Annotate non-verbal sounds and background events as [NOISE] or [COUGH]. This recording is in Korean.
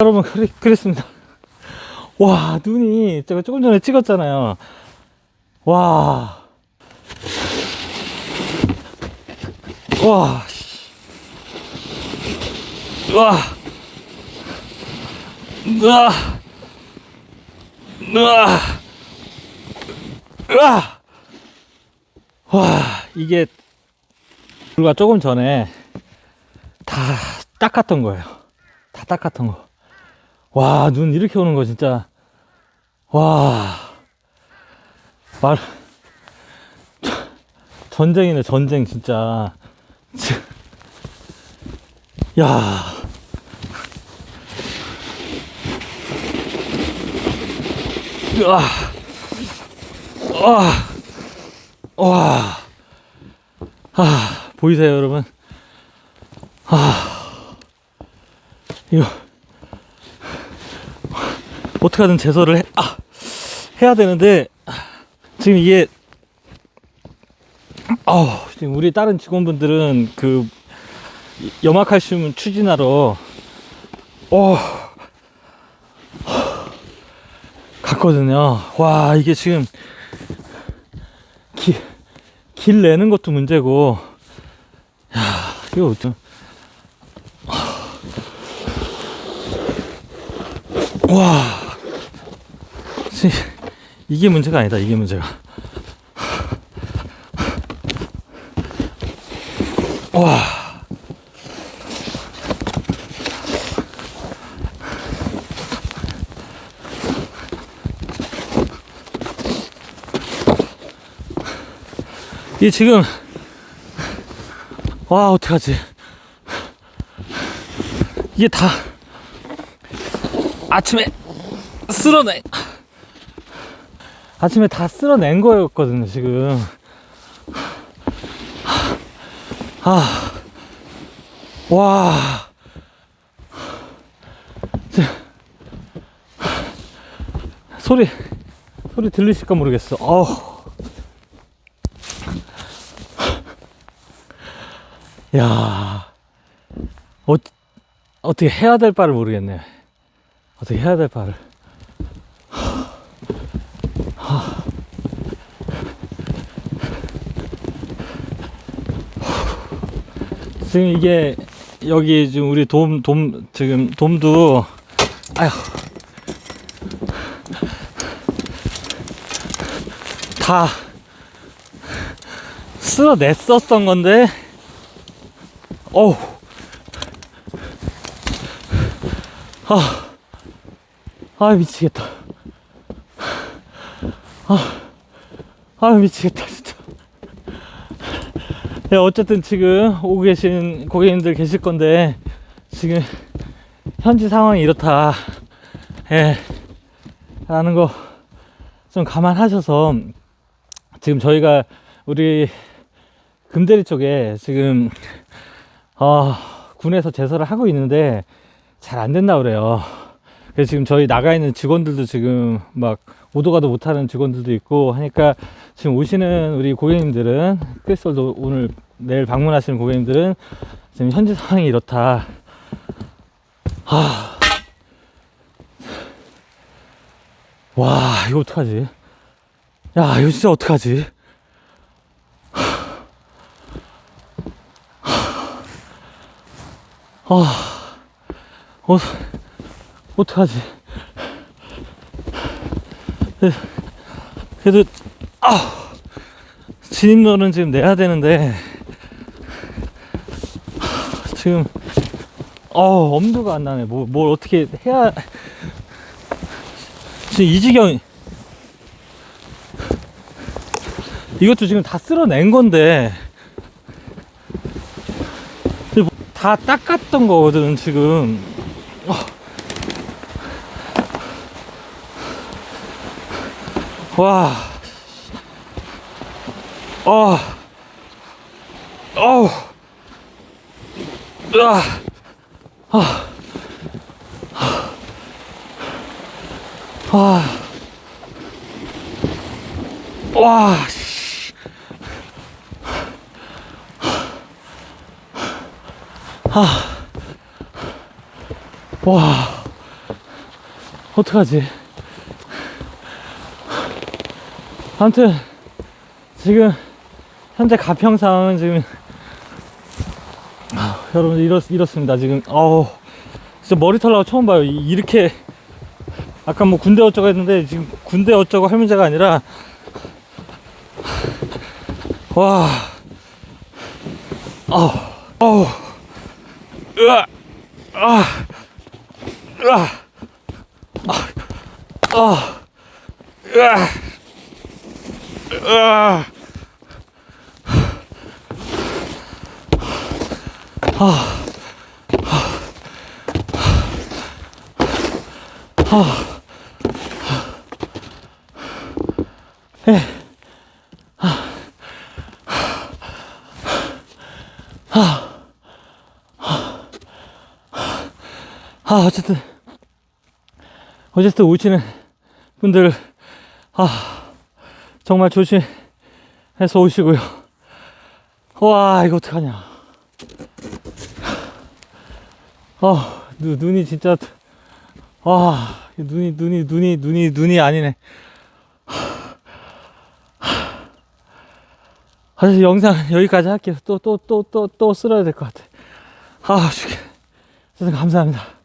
여러분 그래, 그랬습니다. 와 눈이 제가 조금 전에 찍었잖아요. 와. 와, 씨. 와, 으아, 으아, 와, 이게 불과 조금 전에 다 닦았던 거예요. 다 닦았던 거. 와, 눈 이렇게 오는 거 진짜. 와, 말, [LAUGHS] 전쟁이네, 전쟁, 진짜. 지- [LAUGHS] 야. 으아. 와. 와. 아, 보이세요, 여러분? 아. 이거. 어떻게든 제설을 해, 아, 해야 되는데, 지금 이게 아, 지금 우리 다른 직원분들은 그 염화칼슘 추진하러 어 갔거든요. 와 이게 지금 기, 길 내는 것도 문제고 야 이거 좀 와, 지- [LAUGHS] 이게 문제가 아니다. 이게 문제가. 와. 이 지금 와 어떡하지 이게 다 아침에 쓸어내 아침에 다 쓸어낸 거였거든요 지금 아, 와. 자, 소리, 소리 들리실까 모르겠어. 어우. 야, 어, 어떻게 해야 될 바를 모르겠네. 어떻게 해야 될 바를. 지금 이게 여기 지금 우리 돔, 돔, 지금 돔도 아휴. 다 쓸어냈었던 건데. 어우. 아, 아 미치겠다. 아, 아 미치겠다 진짜 네, 어쨌든 지금 오고 계신 고객님들 계실 건데 지금 현지 상황이 이렇다. 예. 라는 거 좀 감안하셔서 지금 저희가 우리 금대리 쪽에 지금 어, 군에서 제설을 하고 있는데 잘 안 된다 그래요. 그래서 지금 저희 나가 있는 직원들도 지금 막 오도 가도 못하는 직원들도 있고 하니까 지금 오시는 우리 고객님들은 크리스톨도 오늘 내일 방문하시는 고객님들은 지금 현지 상황이 이렇다. 하. 와 이거 어떡하지? 야 이거 진짜 어떡하지? 아, 어, 어 떡하지? 그래도, 아, 진입로는 지금 내야 되는데 지금 어 엄두가 안 나네. 뭐, 뭘 어떻게 해야 지금 이 지경 이것도 지금 다 쓸어낸 건데 다 닦았던 거거든 지금 와. 어, 어우, 으아, 아, 와, 와, 씨. 아, 와, 어떡하지? 아무튼, 지금, 현재 가평상은 지금, 아, 여러분들 이렇, 이렇습니다. 지금, 어우, 진짜 머리 털라고 처음 봐요. 이- 이렇게, 아까 뭐 군대 어쩌고 했는데, 지금 군대 어쩌고 할 문제가 아니라, 와, 어우, 어우, 으아, 아, 으아, 아, 아, 으아, 아, 어쨌든, 어쨌든 오시는 분들, 아, 정말 조심해서 오시고요. 와, 이거 어떡하냐. 아, 눈, 눈이 진짜, 와, 눈이, 눈이, 눈이, 눈이, 눈이 아니네. 아, 영상 여기까지 할게요. 또, 또, 또, 또, 또 쓸어야 될 것 같아. 아. 선생님, 감사합니다.